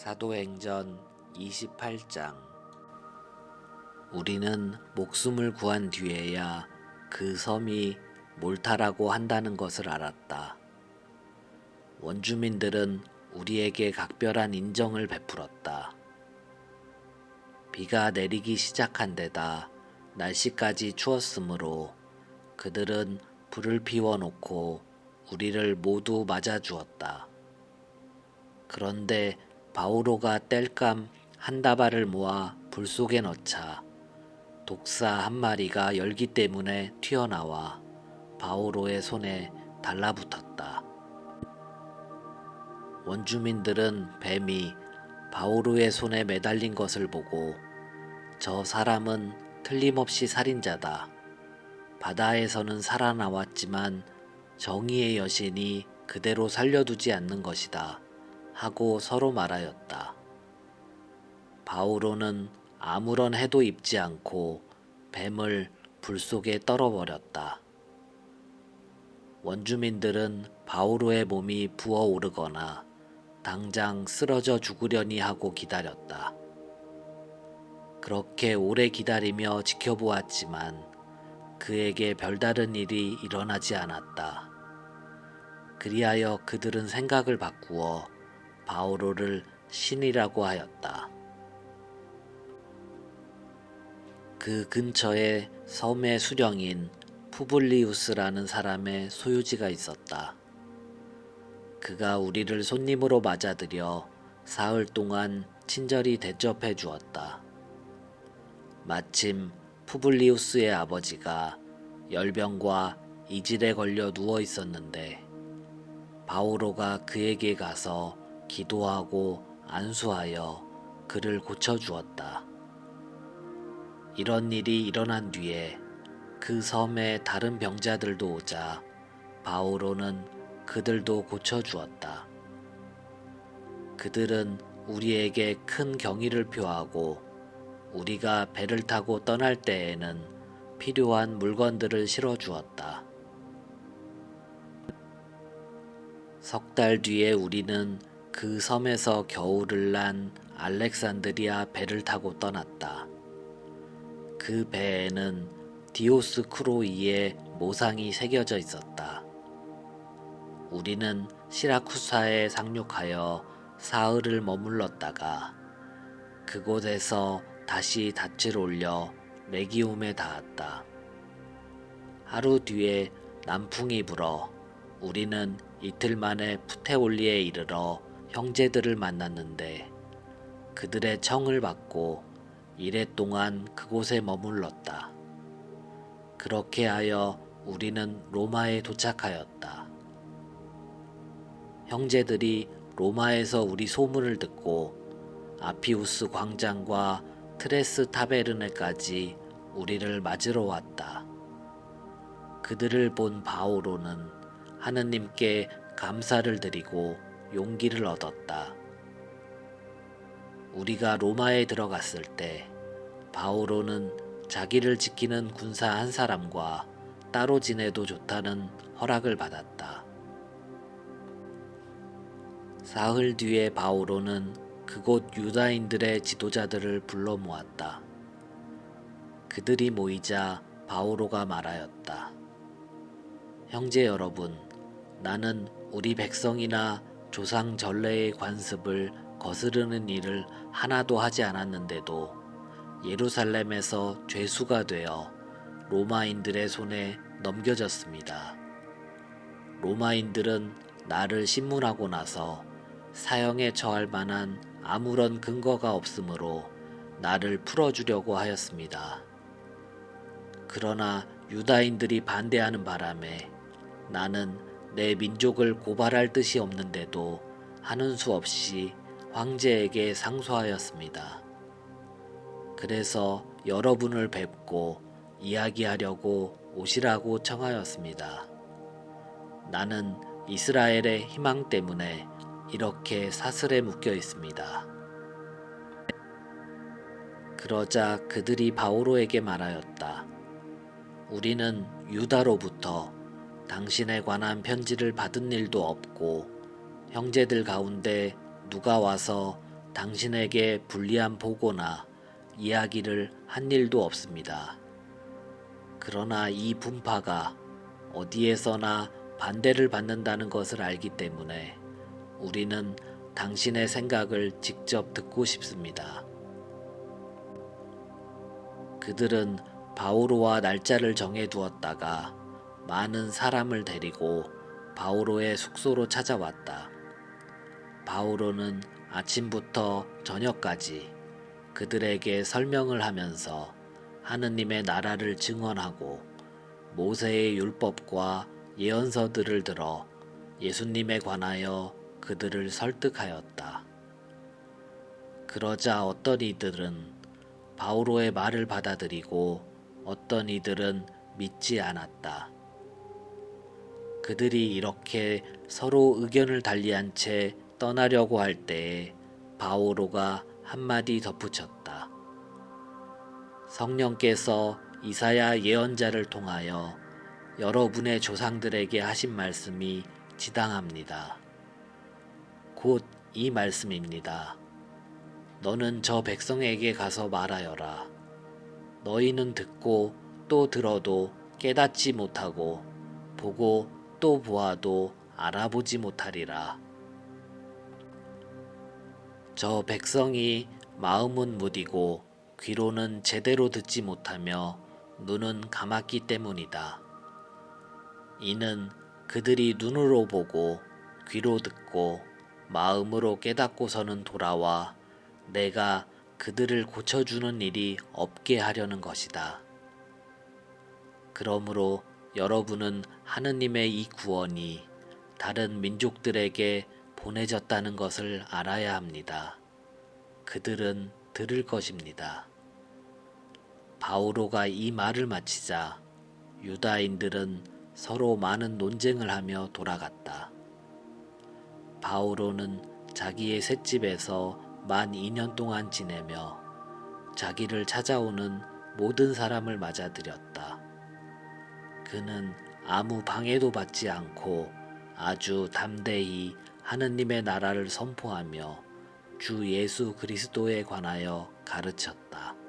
사도행전 28장 우리는 목숨을 구한 뒤에야 그 섬이 몰타라고 한다는 것을 알았다. 원주민들은 우리에게 각별한 인정을 베풀었다. 비가 내리기 시작한 데다 날씨까지 추웠으므로 그들은 불을 피워 놓고 우리를 모두 맞아 주었다. 그런데 바오로가 땔감 한 다발을 모아 불 속에 넣자 독사 한 마리가 열기 때문에 튀어나와 바오로의 손에 달라붙었다. 원주민들은 뱀이 바오로의 손에 매달린 것을 보고 저 사람은 틀림없이 살인자다. 바다에서는 살아나왔지만 정의의 여신이 그대로 살려두지 않는 것이다. 하고 서로 말하였다. 바오로는 아무런 해도 입지 않고 뱀을 불 속에 떨어버렸다. 원주민들은 바오로의 몸이 부어오르거나 당장 쓰러져 죽으려니 하고 기다렸다. 그렇게 오래 기다리며 지켜보았지만 그에게 별다른 일이 일어나지 않았다. 그리하여 그들은 생각을 바꾸어 바오로를 신이라고 하였다. 그 근처에 섬의 수령인 푸블리우스라는 사람의 소유지가 있었다. 그가 우리를 손님으로 맞아들여 사흘 동안 친절히 대접해 주었다. 마침 푸블리우스의 아버지가 열병과 이질에 걸려 누워 있었는데 바오로가 그에게 가서 기도하고 안수하여 그를 고쳐 주었다. 이런 일이 일어난 뒤에 그 섬에 다른 병자들도 오자 바오로는 그들도 고쳐 주었다. 그들은 우리에게 큰 경의를 표하고 우리가 배를 타고 떠날 때에는 필요한 물건들을 실어 주었다. 석 달 뒤에 우리는 그 섬에서 겨울을 난 알렉산드리아 배를 타고 떠났다. 그 배에는 디오스 크로이의 모상이 새겨져 있었다. 우리는 시라쿠사에 상륙하여 사흘을 머물렀다가 그곳에서 다시 닻을 올려 레기움에 닿았다. 하루 뒤에 남풍이 불어 우리는 이틀 만에 푸테올리에 이르러 형제들을 만났는데 그들의 청을 받고 이래 동안 그곳에 머물렀다. 그렇게 하여 우리는 로마에 도착하였다. 형제들이 로마에서 우리 소문을 듣고 아피우스 광장과 트레스 타베르네까지 우리를 맞으러 왔다. 그들을 본 바오로는 하느님께 감사를 드리고 용기를 얻었다. 우리가 로마에 들어갔을 때 바오로는 자기를 지키는 군사 한 사람과 따로 지내도 좋다는 허락을 받았다. 사흘 뒤에 바오로는 그곳 유다인들의 지도자들을 불러 모았다. 그들이 모이자 바오로가 말하였다. 형제 여러분, 나는 우리 백성이나 조상 전례의 관습을 거스르는 일을 하나도 하지 않았는데도 예루살렘에서 죄수가 되어 로마인들의 손에 넘겨졌습니다. 로마인들은 나를 신문하고 나서 사형에 처할 만한 아무런 근거가 없으므로 나를 풀어주려고 하였습니다. 그러나 유다인들이 반대하는 바람에 나는 내 민족을 고발할 뜻이 없는데도 하는 수 없이 황제에게 상소하였습니다. 그래서 여러분을 뵙고 이야기하려고 오시라고 청하였습니다. 나는 이스라엘의 희망 때문에 이렇게 사슬에 묶여 있습니다. 그러자 그들이 바오로에게 말하였다. 우리는 유다로부터 당신에 관한 편지를 받은 일도 없고 형제들 가운데 누가 와서 당신에게 불리한 보고나 이야기를 한 일도 없습니다. 그러나 이 분파가 어디에서나 반대를 받는다는 것을 알기 때문에 우리는 당신의 생각을 직접 듣고 싶습니다. 그들은 바오로와 날짜를 정해 두었다가 많은 사람을 데리고 바오로의 숙소로 찾아왔다. 바오로는 아침부터 저녁까지 그들에게 설명을 하면서 하느님의 나라를 증언하고 모세의 율법과 예언서들을 들어 예수님에 관하여 그들을 설득하였다. 그러자 어떤 이들은 바오로의 말을 받아들이고 어떤 이들은 믿지 않았다. 그들이 이렇게 서로 의견을 달리한 채 떠나려고 할 때에 바오로가 한마디 덧붙였다. 성령께서 이사야 예언자를 통하여 여러분의 조상들에게 하신 말씀이 지당합니다. 곧 이 말씀입니다. 너는 저 백성에게 가서 말하여라. 너희는 듣고 또 들어도 깨닫지 못하고 보고 또 보아도 알아보지 못하리라. 저 백성이 마음은 무디고 귀로는 제대로 듣지 못하며 눈은 감았기 때문이다. 이는 그들이 눈으로 보고 귀로 듣고 마음으로 깨닫고서는 돌아와 내가 그들을 고쳐주는 일이 없게 하려는 것이다. 그러므로 여러분은 하느님의 이 구원이 다른 민족들에게 보내졌다는 것을 알아야 합니다. 그들은 들을 것입니다. 바오로가 이 말을 마치자 유다인들은 서로 많은 논쟁을 하며 돌아갔다. 바오로는 자기의 셋집에서 만 2년 동안 지내며 자기를 찾아오는 모든 사람을 맞아들였다. 그는 아무 방해도 받지 않고 아주 담대히 하느님의 나라를 선포하며 주 예수 그리스도에 관하여 가르쳤다.